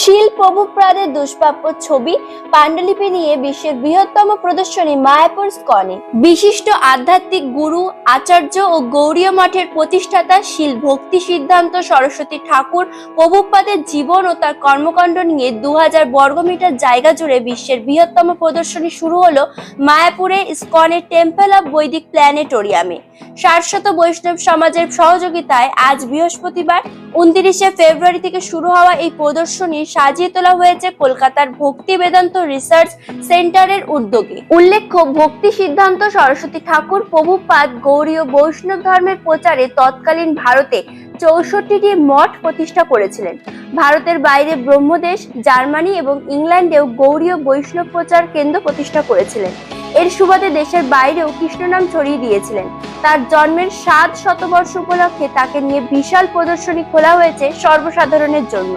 শিল প্রভুপ্রাদের দুষ্প্রাপ্য ছবি পাণ্ডুলিপি নিয়ে বিশ্বের বৃহত্তম প্রদর্শনী মায়াপুর স্কনে। বিশিষ্ট আধ্যাত্মিক গুরু, আচার্য ও গৌরীয় মঠের প্রতিষ্ঠাতা শিল ভক্তি সিদ্ধান্ত সরস্বতী ঠাকুর প্রভুপাদের জীবন ও তার কর্মকাণ্ড নিয়ে দু হাজার বর্গমিটার জায়গা জুড়ে বিশ্বের বৃহত্তম প্রদর্শনী শুরু হলো মায়াপুরে স্কনের টেম্পল অব বৈদিক প্ল্যানেটোরিয়ামে। শাশ্বত বৈষ্ণব সমাজের সহযোগিতায় আজ বৃহস্পতিবার উনত্রিশে ফেব্রুয়ারি থেকে শুরু হওয়া এই প্রদর্শনী সাজিয়ে তোলা হয়েছে কলকাতার ভক্তি বেদান্ত রিসার্চ সেন্টারের উদ্যোগে। উল্লেখ্য, ভক্তি সিদ্ধান্ত সরস্বতী ঠাকুর, প্রভুপাদ গৌরীয় বৈষ্ণব ধর্মের প্রচারে তৎকালীন ভারতে চৌষট্টিটি মঠ প্রতিষ্ঠা করেছিলেন। ভারতের বাইরে ব্রহ্মদেশ, জার্মানি এবং ইংল্যান্ডেও গৌরীয় বৈষ্ণব প্রচার কেন্দ্র প্রতিষ্ঠা করেছিলেন। এর সুবাদে দেশের বাইরেও কৃষ্ণনাম ছড়িয়ে দিয়েছিলেন। তার জন্মের সাত শতবর্ষ উপলক্ষে তাকে নিয়ে বিশাল প্রদর্শনী খোলা হয়েছে সর্বসাধারণের জন্য।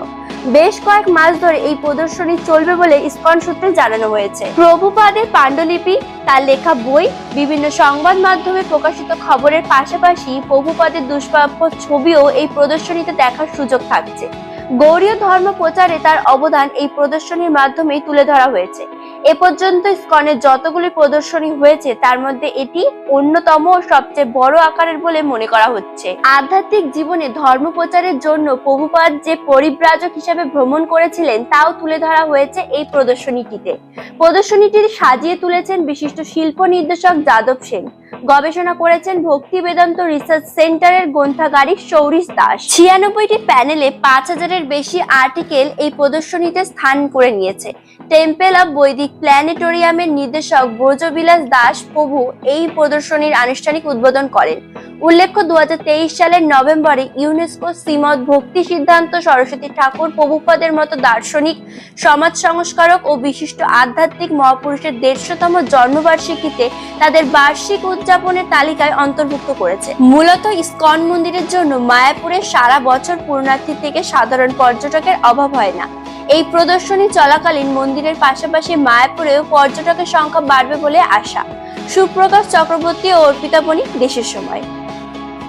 বেশ কয়েক মাস ধরে এই প্রদর্শনী চলবে বলে ইসকন সূত্রে জানানো হয়েছে। প্রভুপাদের পাণ্ডুলিপি, তার লেখা বই, বিভিন্ন সংবাদ মাধ্যমে প্রকাশিত খবরের পাশাপাশি প্রভুপাদের দুষ্প্রাপ্য ছবিও এই প্রদর্শনীতে দেখার সুযোগ থাকছে। গৌরীয় ধর্ম প্রচারে তার অবদান এই প্রদর্শনীর মাধ্যমেই তুলে ধরা হয়েছে। এ পর্যন্ত স্কনে যতগুলি প্রদর্শনী হয়েছে, তার মধ্যে এটি অন্যতম সবচেয়ে বড় আকারের বলে মনে করা হচ্ছে। আধ্যাত্মিক জীবনে ধর্ম প্রচারের জন্য প্রভুপাদ যে পরিব্রাজক হিসাবে ভ্রমণ করেছিলেন, তাও তুলে ধরা হয়েছে এই প্রদর্শনীটিতে। প্রদর্শনীটি সাজিয়ে তুলেছেন বিশিষ্ট শিল্প নির্দেশক যাদব সেন। গবেষণা করেছেন ভক্তি বেদান্ত রিসার্চ সেন্টারের গ্রন্থাগারিক সৌরিশ দাস। ছিয়ানব্বইটি প্যানেলে পাঁচ হাজারের বেশি আর্টিকেল এই প্রদর্শনীতে স্থান করে নিয়েছে। টেম্পেল অব বৈদিক প্ল্যানেটোরিয়ামের নির্দেশক ব্রজবিলাস দাস প্রভু এই প্রদর্শনীর আনুষ্ঠানিক উদ্বোধন করেন। উল্লেখ্য দু সালের নভেম্বরে ইউনেস্কো শ্রীমদ ভক্তি সিদ্ধান্ত সরস্বতী ঠাকুর প্রভুপদের মতো দার্শনিক, সমাজ সংস্কারক ও বিশিষ্ট আধ্যাত্মিক মহাপুরুষের দেড়শোতম জন্মবার্ষিকীতে তাদের বার্ষিক উদযাপনের তালিকায় অন্তর্ভুক্ত করেছে। মূলত ইস্কন মন্দিরের জন্য মায়াপুরে সারা বছর পূর্ণার্থী থেকে সাধারণ পর্যটকের অভাব হয় না। এই প্রদর্শনী চলাকালীন মন্দিরের পাশাপাশি মায়াপুরেও পর্যটকের সংখ্যা বাড়বে বলে আশা। সুপ্রকাশ চক্রবর্তী ও অর্পিতা বণিক, দেশের সময়।